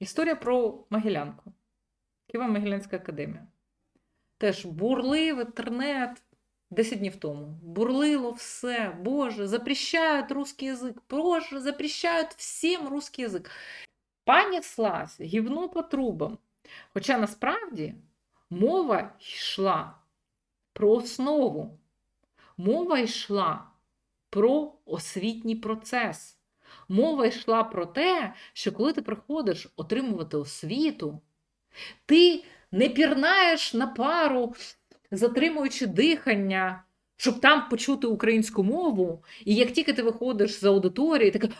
Історія про Могилянку. Києво-Могилянська академія. Теж бурлив інтернет 10 днів тому. Бурлило все. Боже, запрещають русский язик. Боже, запрещають всім русский язик. Пані Слась, гівно по трубам. Хоча насправді мова йшла про основу. Мова йшла про освітній процес. Мова йшла про те, що коли ти приходиш отримувати освіту, ти не пірнаєш на пару, затримуючи дихання, щоб там почути українську мову. І як тільки ти виходиш з аудиторії, кажеш,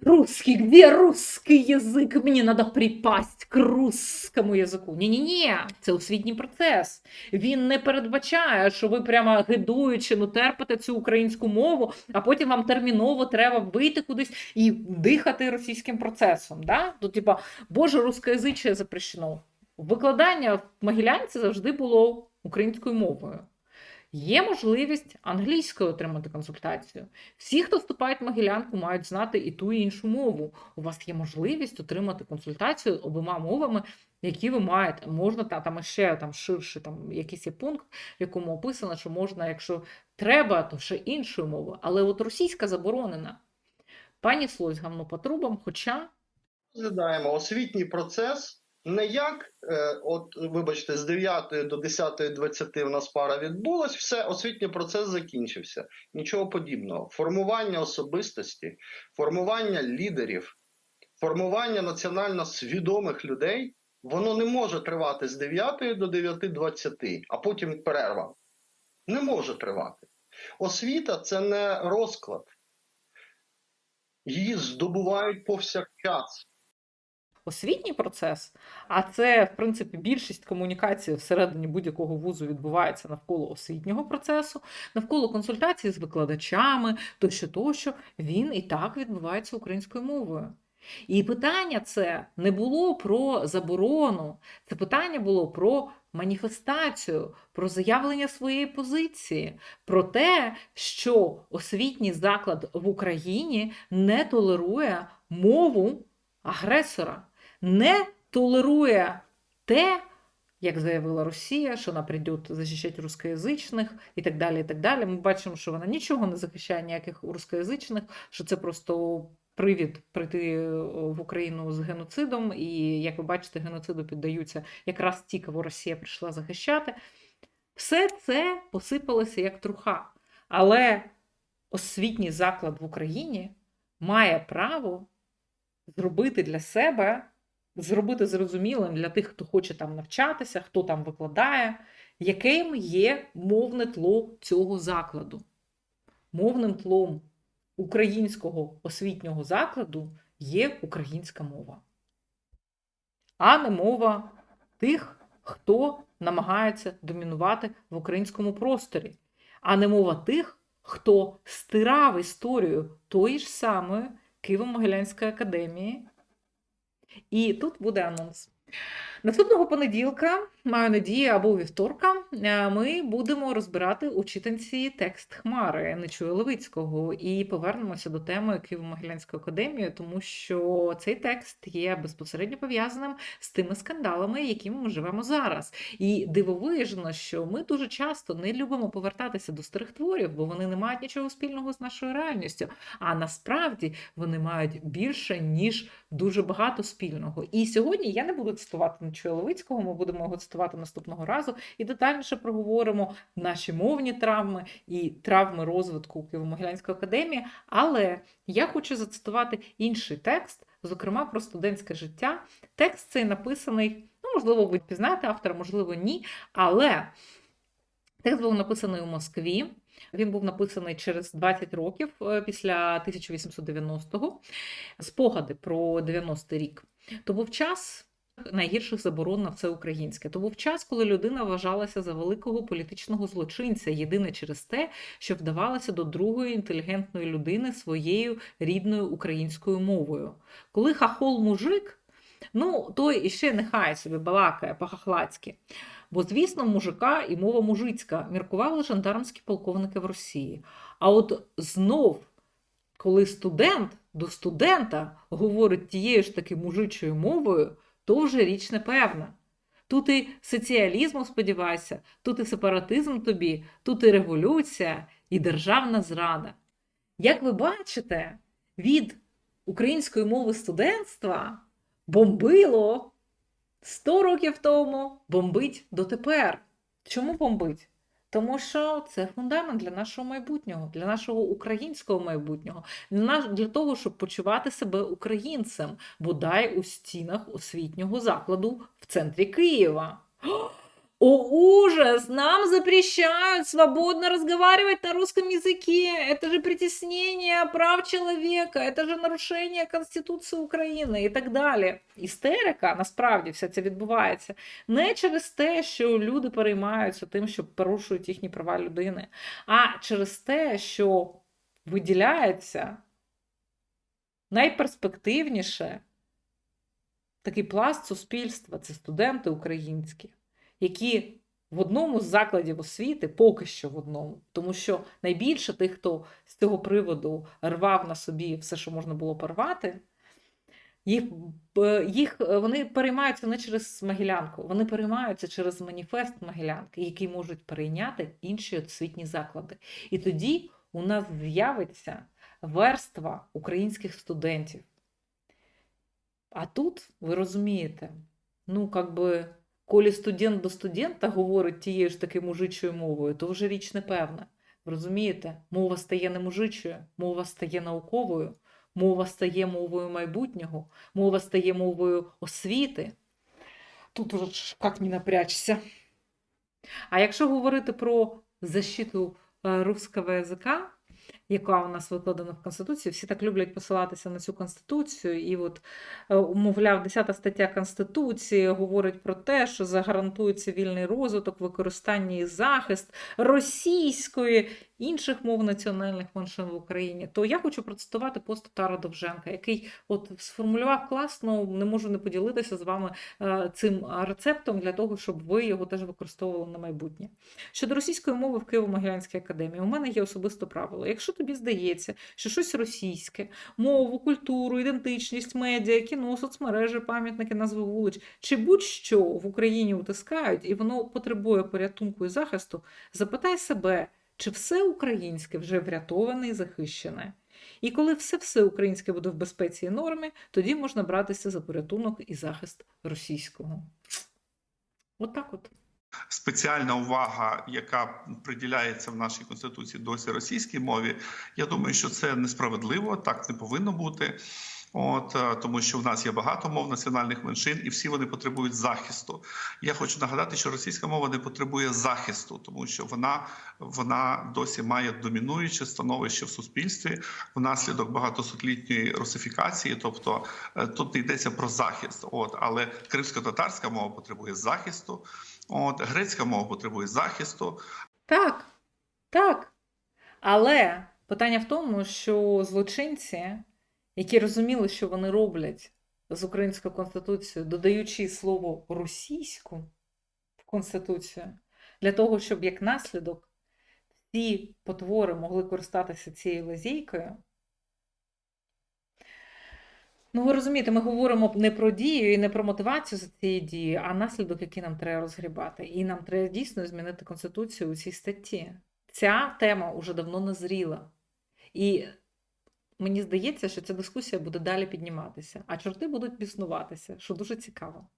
Русский, где русский язик? Мені треба припасть к русскому язику. Ні-ні-ні, це освітній процес. Він не передбачає, що ви прямо гидуючи, ну терпите цю українську мову, а потім вам терміново треба вийти кудись і дихати російським процесом. Да? То, типа, Боже, рускоязичне запрещено. Викладання в Могилянці завжди було українською мовою. Є можливість англійською отримати консультацію. Всі, хто вступають в Могилянку, мають знати і ту і іншу мову. У вас є можливість отримати консультацію обома мовами, які ви маєте. Можна та там ще там ширше, там якийсь є пункт, в якому описано, що можна, якщо треба, то ще іншою мовою. Але от російська заборонена. Пані Слось гавно по трубам, хоча розглядаємо освітній процес не як, е, от вибачте, з 9 до 10.20 у нас пара відбулась, все, освітній процес закінчився. Нічого подібного. Формування особистості, формування лідерів, формування національно свідомих людей, воно не може тривати з 9 до 9.20, а потім перерва. Не може тривати. Освіта це не розклад. Її здобувають повсякчас. Освітній процес, а це, в принципі, більшість комунікації всередині будь-якого вузу відбувається навколо освітнього процесу, навколо консультації з викладачами, тощо, тощо, він і так відбувається українською мовою. І питання це не було про заборону, це питання було про маніфестацію, про заявлення своєї позиції, про те, що освітній заклад в Україні не толерує мову агресора, не толерує те, як заявила Росія, що вона прийде захищати рускоязичних і так далі. і так далі. Ми бачимо, що вона нічого не захищає ніяких рускоязичних, що це просто привід прийти в Україну з геноцидом. І, як ви бачите, геноциду піддаються якраз ті, кого Росія прийшла захищати. Все це посипалося як труха. Але освітній заклад в Україні має право зробити для себе, зробити зрозумілим для тих, хто хоче там навчатися, хто там викладає, яким є мовне тло цього закладу. Мовним тлом українського освітнього закладу є українська мова, а не мова тих, хто намагається домінувати в українському просторі, а не мова тих, хто стирав історію тої ж самої Києво-Могилянської академії. І тут буде анонс. Наступного понеділка, маю надію, або вівторка, е, ми будемо розбирати у читанці текст Хмари Нечуя Левицького і повернемося до теми Києво-Могилянської академії, тому що цей текст є безпосередньо пов'язаним з тими скандалами, якими ми живемо зараз. І дивовижно, що ми дуже часто не любимо повертатися до старих творів, бо вони не мають нічого спільного з нашою реальністю. А насправді вони мають більше, ніж дуже багато спільного. І сьогодні я не буду цитувати Нечуя ми будемо його цитувати наступного разу і детальніше проговоримо наші мовні травми і травми розвитку Києво-Могилянської академії. Але я хочу зацитувати інший текст, зокрема про студентське життя. Текст цей написаний, ну, можливо, ви пізнаєте автора, можливо, ні. Але текст був написаний у Москві. Він був написаний через 20 років е, після 1890-го. Спогади про 90-й рік. То був час найгірших заборон на все українське. То був час, коли людина вважалася за великого політичного злочинця, єдине через те, що вдавалася до другої інтелігентної людини своєю рідною українською мовою. Коли хахол мужик, ну той іще нехай собі балакає по-хахлацьки. Бо, звісно, мужика і мова мужицька міркували жандармські полковники в Росії. А от знов коли студент до студента говорить тією ж таки мужичою мовою, то вже річ непевна. Тут і соціалізму сподівайся, тут і сепаратизм тобі, тут і революція, і державна зрада. Як ви бачите, від української мови студентства бомбило 100 років тому, бомбить дотепер. Чому бомбить? Тому що це фундамент для нашого майбутнього, для нашого українського майбутнього, для того, щоб почувати себе українцем, бодай у стінах освітнього закладу в центрі Києва. О, ужас! Нам запрещают свободно разговаривать на русском языке. Это же притеснение прав человека, это же нарушение Конституції України і так далі. Істерика, насправді, вся це відбувається не через те, що люди переймаються тим, що порушують їхні права людини, а через те, що виділяється найперспективніше такий пласт суспільства це студенти українські, які в одному з закладів освіти, поки що в одному, тому що найбільше тих, хто з цього приводу рвав на собі все, що можна було порвати, їх, їх е, вони переймаються не через Могилянку, вони переймаються через маніфест Могилянки, який можуть перейняти інші освітні заклади. І тоді у нас з'явиться верства українських студентів. А тут, ви розумієте, ну, как би, коли студент до студента говорить тією ж таки мужичою мовою, то вже річ непевна. Розумієте, мова стає не мужичою, мова стає науковою, мова стає мовою майбутнього, мова стає мовою освіти. Тут уже як не напрячься. А якщо говорити про защиту е, русского язика, яка у нас викладена в Конституції, всі так люблять посилатися на цю Конституцію. І от, е, мовляв, 10 стаття Конституції говорить про те, що загарантує цивільний розвиток, використання і захист російської інших мов національних меншин в Україні. То я хочу процитувати пост Тара Довженка, який от сформулював класно, не можу не поділитися з вами е, цим е, рецептом для того, щоб ви його теж використовували на майбутнє. Щодо російської мови в Києво-Могилянській академії, у мене є особисто правило. Якщо тобі здається, що щось російське, мову, культуру, ідентичність, медіа, кіно, соцмережі, пам'ятники, назви вулиць, чи будь-що в Україні утискають, і воно потребує порятунку і захисту, запитай себе, чи все українське вже врятоване і захищене. І коли все-все українське буде в безпеці і нормі, тоді можна братися за порятунок і захист російського. От так от. Спеціальна увага, яка приділяється в нашій конституції досі російській мові. Я думаю, що це несправедливо, так не повинно бути. От е, тому, що в нас є багато мов національних меншин, і всі вони потребують захисту. Я хочу нагадати, що російська мова не потребує захисту, тому що вона, вона досі має домінуюче становище в суспільстві внаслідок багатосотлітньої русифікації. Тобто е, тут не йдеться про захист. От але кримсько-татарська мова потребує захисту. От грецька мова потребує захисту. Так, так. Але питання в тому, що злочинці, які розуміли, що вони роблять з українською конституцією, додаючи слово російську в конституцію, для того, щоб як наслідок ці потвори могли користатися цією лазейкою. Ну, ви розумієте, ми говоримо не про дію і не про мотивацію за цією дією, а наслідок, який нам треба розгрібати. І нам треба дійсно змінити конституцію у цій статті. Ця тема уже давно назріла. І мені здається, що ця дискусія буде далі підніматися, а чорти будуть біснуватися, що дуже цікаво.